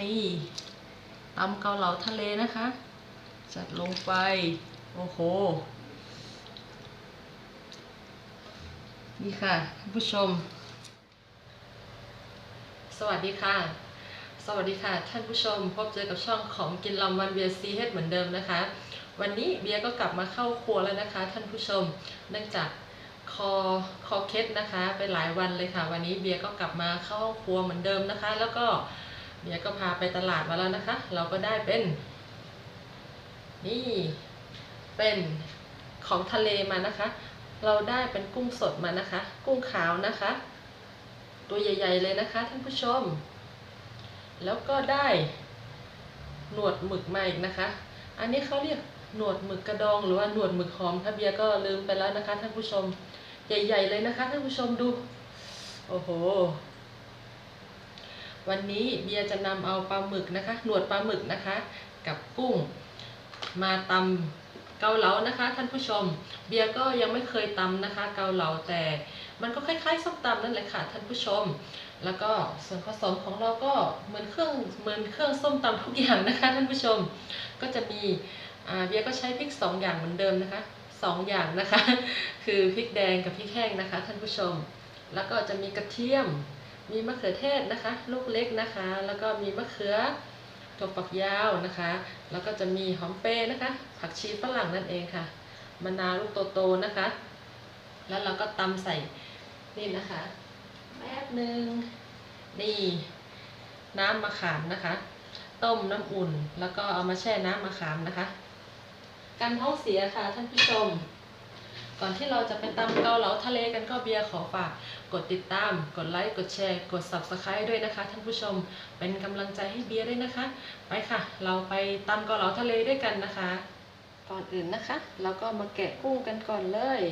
นี่ตำเกาเหลาทะเลนะคะ จัดลงไป โอ้โห นี่ค่ะท่านผู้ชม สวัสดีค่ะ สวัสดีค่ะท่านผู้ชม พบเจอกับช่องของกินลำวันเบียร์ซีเฮดเหมือนเดิมนะคะ วันนี้เบียร์ก็กลับมาเข้าครัวแล้วนะคะ ท่านผู้ชม เนื่องจากคอคอเคล็ดนะคะ ไปหลายวันเลยค่ะ วันนี้เบียร์ก็กลับมาเข้าครัวเหมือนเดิมนะคะ แล้วก็ เบียร์ก็พาไปตลาดมาแล้วนะคะ เราก็ได้เป็น นี่เป็นของทะเลมานะคะ เราได้เป็นกุ้งสดมานะคะ กุ้งขาวนะคะ ตัวใหญ่ ๆ เลยนะคะท่านผู้ชม แล้วก็ได้หนวดหมึกมาอีกนะคะ อันนี้เขาเรียกหนวดหมึกกระดองหรือว่าหนวดหมึกหอมถ้าเบียก็ลืมไปแล้วนะคะท่านผู้ชม ใหญ่ ๆ เลยนะคะท่านผู้ชมดู โอ้โห วันนี้เบียจะนำเอาปลาหมึกนะคะหนวดปลาหมึกนะคะ กับกุ้ง มาตำเกาเหลานะคะ ท่านผู้ชม เบียก็ยังไม่เคยตำนะคะ เกาเหลาแต่มันก็คล้ายๆส้มตำนั่นแหละค่ะท่านผู้ชม แล้วก็ส่วนผสมของเราก็เหมือนเครื่องเหมือนเครื่องส้มตำทุกอย่างนะคะ ท่านผู้ชม ก็จะมีเบียก็ใช้พริกสองอย่างเหมือนเดิมนะคะสองอย่างนะคะ คือพริกแดงกับพริกแห้งนะคะ ท่านผู้ชม แล้วก็จะมีกระเทียม มีมะเขือเทศนะคะ ลูกเล็กนะคะ แล้วก็มีมะเขือถั่วฝักยาวนะคะ แล้วก็จะมีหอมเปรย์นะคะ ผักชีฝรั่งนั่นเองค่ะมะนาวลูกโตๆนะคะ แล้วเราก็ตำใส่นี่นะคะ แป๊บหนึ่งนี่น้ำมะขามนะคะ ต้มน้ำอุ่น แล้วก็เอามาแช่น้ำมะขามนะคะ กันท้องเสียค่ะท่านผู้ชม ก่อนที่เราจะไปตำเกาเหลาทะเลกันก็เบียร์ขอฝาก กดติดตาม กดไลค์ กดแชร์ กด subscribe ด้วยนะคะท่านผู้ชม เป็นกำลังใจให้เบียร์ด้วยนะคะ ไปค่ะ เราไปตำเกาเหลาทะเลด้วยกันนะคะ ก่อนอื่นนะคะ เราก็มาแกะกุ้งกันก่อนเลย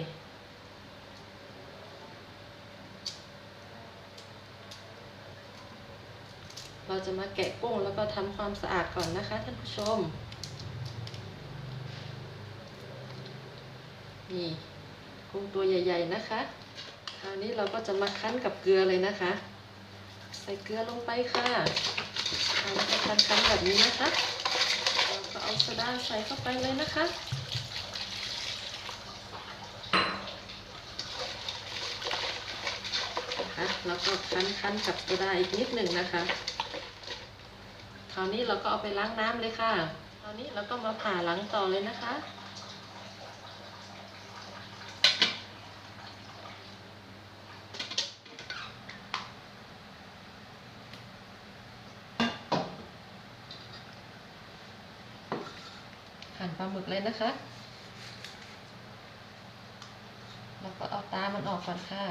เราจะมาแกะกุ้งแล้วก็ทำความสะอาดก่อนนะคะท่านผู้ชม นี่ กุ้งตัวใหญ่ ๆนะคะ คราวนี้เราก็จะมาคั้นกับเกลือเลยนะคะ ใส่เกลือลงไปค่ะเราก็คั้นๆแบบนี้นะคะเราก็เอาโซดาใส่เข้าไปเลยนะคะะแล้วก็คั้นๆกับโซดาอีกนิดหนึ่งนะคะ คราวนี้เราก็เอาไปล้างน้ำเลยค่ะ คราวนี้เราก็มาผ่าหลังต่อเลยนะคะ หั่นปลาหมึกเลยนะคะ แล้วก็เอาตามันออกก่อนค่ะ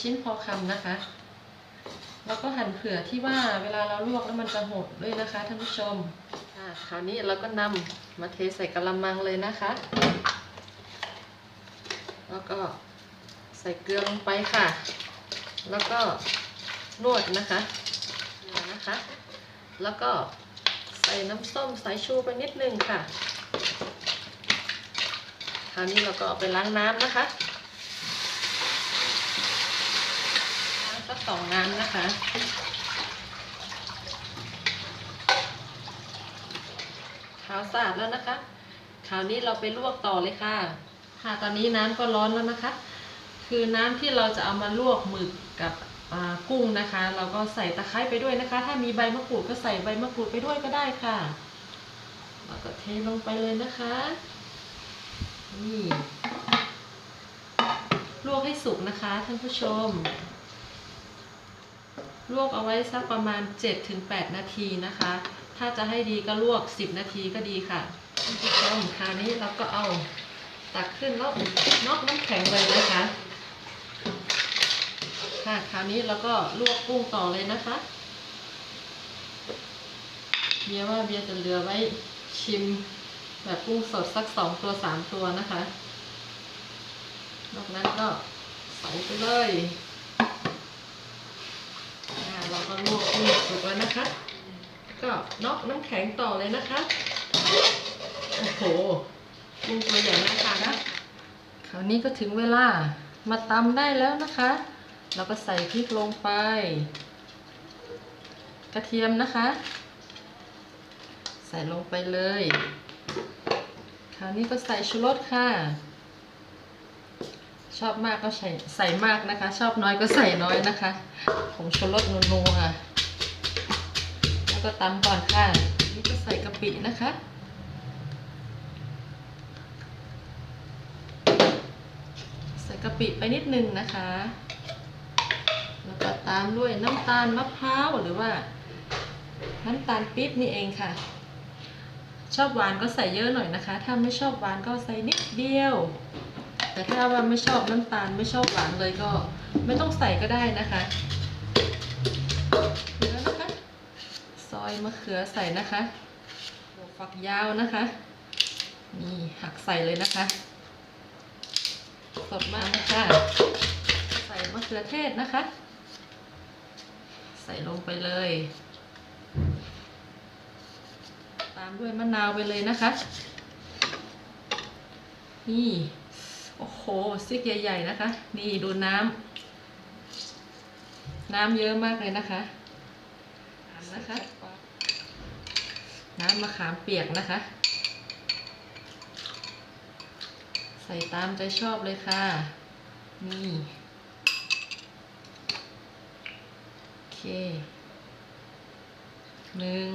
ชิ้นพอคำนะคะ แล้วก็หั่นเผื่อที่ว่าเวลาเราลวกแล้วมันจะหดด้วยนะคะท่านผู้ชมคราวนี้เราก็นำมาเทใส่กระมังเลยนะคะ แล้วก็ใส่เกลือลงไปค่ะ แล้วก็นวดนะคะนะคะ แล้วก็ใส่น้ำส้มสายชูไปนิดนึงค่ะ คราวนี้เราก็ไปล้างน้ำนะคะ ล้าง สองน้ำนะคะขาวสะอาดแล้วนะคะคราวนี้เราไปลวกต่อเลยค่ะ ค่ะตอนนี้น้ำก็ร้อนแล้วนะคะ คือน้ำที่เราจะเอามาลวกหมึกกับกุ้งนะคะ เราก็ใส่ตะไคร้ไปด้วยนะคะ ถ้ามีใบมะกรูดก็ใส่ใบมะกรูดไปด้วยก็ได้ค่ะแล้วก็เทลงไปเลยนะคะ นี่ลวกให้สุกนะคะท่านผู้ชม ลวกเอาไว้สักประมาณ 7-8 นาทีนะคะ ถ้าจะให้ดีก็ลวก 10 นาทีก็ดีค่ะท่านผู้มคราวนี้เราก็เอาตักขึ้นแล้วนอกน้ำแข็งเลยนะคะ ค่ะคราวนี้เราก็ลวกกุ้งต่อเลยนะคะเบียว่าเบียจะเหลือไว้ชิมแบบกุ้งสดสักสองตัวสามตัวนะคะ นอกนั้นก็ใส่ไปเลยอ่าเรา ก็ลวกกุ้งสุกแล้วนะคะ ก็น็อกน้ำแข็งต่อเลยนะคะ โอ้โหกุ้งตัวใหญ่น่าทานนะ คราวนี้ก็ถึงเวลามาตำได้แล้วนะคะ เราก็ใส่พริกลงไป กระเทียมนะคะ ใส่ลงไปเลย คราวนี้ก็ใส่ชูรสค่ะ ชอบมากก็ใส่ใส่มากนะคะ ชอบน้อยก็ใส่น้อยนะคะผงชูรสนัวๆค่ะ แล้วก็ตำก่อนค่ะนี่ก็ใส่กะปินะคะใส่กะปิไปนิดนึงนะคะ แล้วก็ตามด้วยน้ำตาลมะพร้าวหรือว่า น้ำตาลปี๊บนี่เองค่ะ ชอบหวานก็ใส่เยอะหน่อยนะคะ ถ้าไม่ชอบหวานก็ใส่นิดเดียว แต่ถ้าว่าไม่ชอบน้ำตาลไม่ชอบหวานเลยก็ไม่ต้องใส่ก็ได้นะคะ อยมะเขือใส่นะคะหัวฝักยาวนะคะ นี่หักใส่เลยนะคะ สดมากนะคะใส่มะเขือเทศนะคะ ใส่ลงไปเลย ตามด้วยมะนาวไปเลยนะคะ นี่ โอ้โหซิกใหญ่ ๆ นะคะ นี่ดูน้ำน้ำเยอะมากเลยนะคะน้ำนะคะ น้ำมะขามเปียกนะคะ ใส่ตามใจชอบเลยค่ะ นี่โอเคหนึ่ง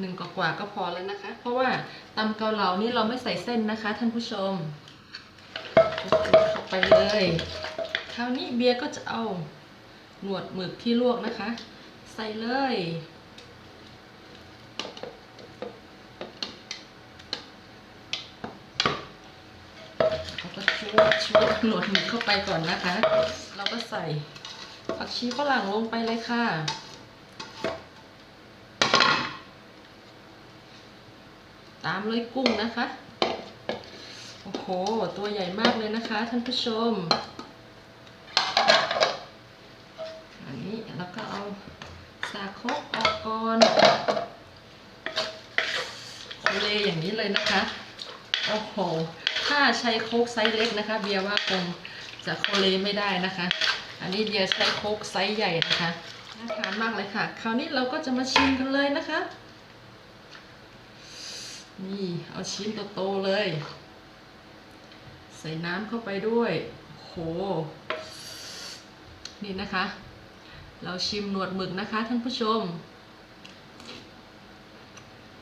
หนึ่งกว่าก็พอแล้วนะคะ เพราะว่าตำเกาเหลานี่เราไม่ใส่เส้นนะคะ ท่านผู้ชมเข้าไปเลยคราวนี้เบียร์ก็จะเอาหนวดหมึกที่ลวกนะคะ ใส่เลย เราก็ชวดชวดหนวดหมึกเข้าไปก่อนนะคะ เราก็ใส่ผักชีฝรั่งลงไปเลยค่ะ ตามเลยกุ้งนะคะ โอ้โห ตัวใหญ่มากเลยนะคะ ท่านผู้ชม อันนี้เราก็เอาสาโคกออกก่อนโคเลอย่างนี้เลยนะคะ โอ้โห ถ้าใช้โคกไซส์เล็กนะคะ เบียร์ว่าคงจะโคเลไม่ได้นะคะ อันนี้เบียร์ใช้โคกไซส์ใหญ่นะคะน่าทานมากเลยค่ะ คราวนี้เราก็จะมาชิมกันเลยนะคะ นี่เอาชิ้นโตๆเลย ใส่น้ำเข้าไปด้วยโหนี่นะคะ เราชิมหนวดหมึกนะคะท่านผู้ชม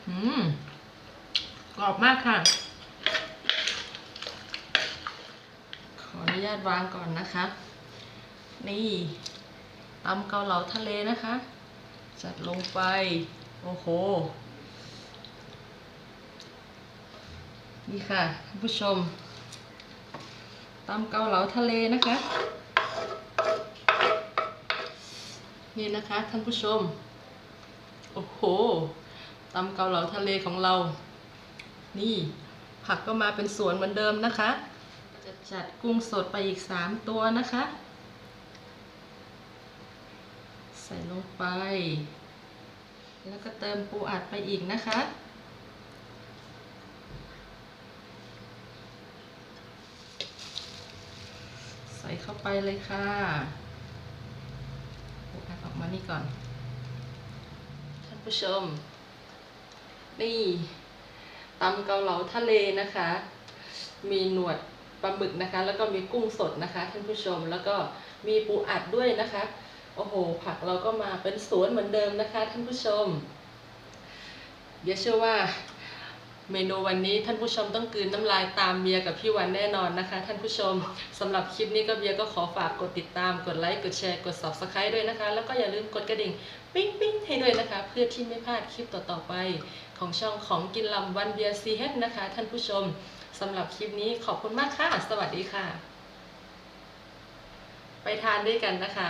อืมกรอบมากค่ะ ขออนุ ญาตวางก่อนนะคะ นี่ตำเกาเหลาทะเลนะคะ จัดลงไป โอ้โห นี่ค่ะท่านผู้ชมตำเกาเหลาทะเลนะคะ นี่นะคะท่านผู้ชม โอ้โหตำเกาเหลาทะเลของเรา นี่ผักก็มาเป็นสวนเหมือนเดิมนะคะ จัดกุ้งสดไปอีกสามตัวนะคะ ใส่ลงไป แล้วก็เติมปูอัดไปอีกนะคะใส่เข้าไปเลยค่ะปูอัดออกมานี่ก่อน ท่านผู้ชม นี่ตำเกาเหลาทะเลนะคะ มีหนวด ปลาหมึกนะคะ แล้วก็มีกุ้งสดนะคะ ท่านผู้ชมแล้วก็มีปูอัดด้วยนะคะ โอ้โห ผักเราก็มาเป็นสวนเหมือนเดิมนะคะ ท่านผู้ชม เดี๋ยวเชื่อว่าเมนูวันนี้ท่านผู้ชมต้องกืนน้ำลายตามเบียร์กับพี่วันแน่นอนนะคะ ท่านผู้ชมสำหรับคลิปนี้ก็เบียร์ก็ขอฝากกดติดตามกดไลค์กดแชร์กด subscribe ด้วยนะคะ แล้วก็อย่าลืมกดกระดิ่งปิ๊งปิ๊งให้ด้วยนะคะ เพื่อที่ไม่พลาดคลิปต่อๆไป ของช่องของกินลำวันเบียร์ซีเฮดนะคะ ท่านผู้ชม สำหรับคลิปนี้ขอบคุณมากค่ะ สวัสดีค่ะ ไปทานด้วยกันนะคะ